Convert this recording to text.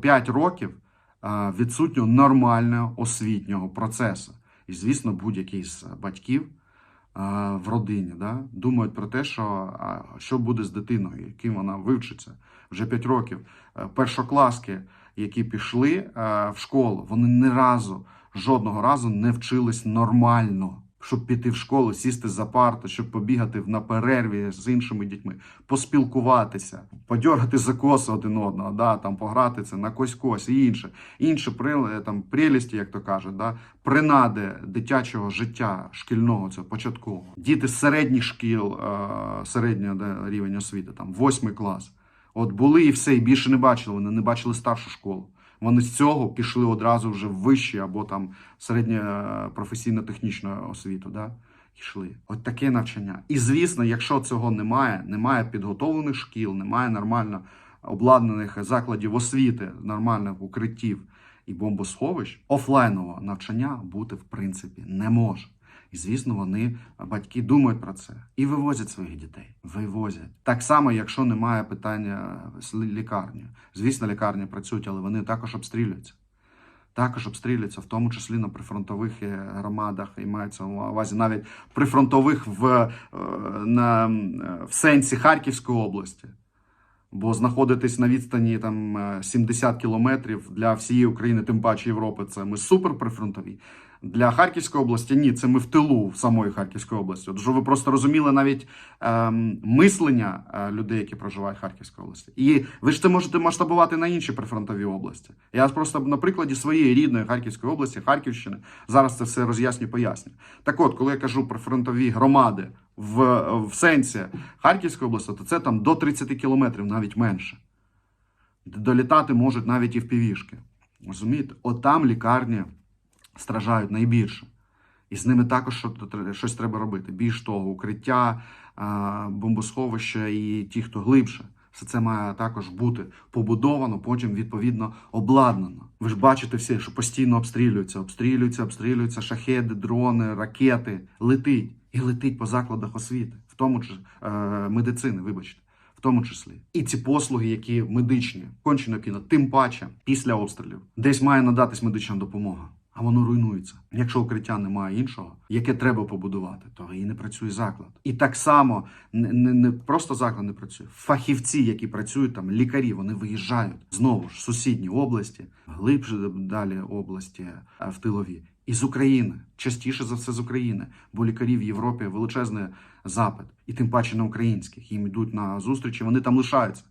5 років відсутнього нормального освітнього процесу. І, звісно, будь-який з батьків в родині да, думають про те, що що буде з дитиною, яким вона вивчиться вже 5 років. Е, Першокласки, які пішли е, в школу, вони ні разу, жодного разу не вчились нормально. Щоб піти в школу, сісти за парту, щоб побігати на перерві з іншими дітьми, поспілкуватися, подьоргати за коси один одного, да, там, пограти це на кось-кось і інше. Інші там, прелісті, як то кажуть, да, принади дитячого життя шкільного, цього початкового. Діти з середніх шкіл, е, середнього да, рівень освіти, там, восьмий клас. От були і все, і більше не бачили. Вони не бачили старшу школу. Вони з цього пішли одразу вже в вищі або там середньо професійно-технічну освіту. Да? Йшли. От таке навчання. І звісно, якщо цього немає, немає підготовлених шкіл, немає нормально обладнаних закладів освіти, нормальних укриттів і бомбосховищ, офлайнового навчання бути в принципі не може. І звісно, вони батьки думають про це і вивозять своїх дітей. Вивозять так само, якщо немає питання з лі- лікарні. Звісно, лікарні працюють, але вони також обстрілюються. Також обстрілюються, в тому числі на прифронтових е, громадах, і мається на увазі навіть прифронтових в, е, на, е, в сенсі Харківської області. Бо знаходитись на відстані там е, 70 кілометрів для всієї України, тим паче Європи, це ми супер прифронтові. Для Харківської області ні, це ми в тилу в самої Харківської області. От, Щоб ви просто розуміли навіть ем, мислення е, людей, які проживають в Харківській області. І ви ж це можете масштабувати на інші прифронтові області. Я просто на прикладі своєї рідної Харківської області, Харківщини, зараз це все роз'ясню, поясню. Так от, коли я кажу про фронтові громади в, в сенсі Харківської області, то це там до 30 кілометрів, навіть менше. Долітати можуть навіть і в півішки. Розумієте? От там лікарні страждають найбільше. І з ними також щось треба робити. Більш того, укриття, бомбосховища і ті, хто глибше. Все це має також бути побудовано, потім відповідно обладнано. Ви ж бачите всі, що постійно обстрілюються, обстрілюються, обстрілюються шахеди, дрони, ракети. Летить і летить по закладах освіти, в тому числі е, медицини, вибачте. В тому числі і ці послуги, які медичні, кончено кіно, тим паче після обстрілів, десь має надатись медична допомога, а воно руйнується. Якщо укриття немає іншого, яке треба побудувати, то і не працює заклад. І так само не, не, не просто заклад не працює. Фахівці, які працюють там, лікарі, вони виїжджають знову ж в сусідні області, глибше далі області в тилові. І з України частіше за все з України, бо лікарі в Європі величезний запит, і тим паче на українських. Їм йдуть на зустрічі, вони там лишаються.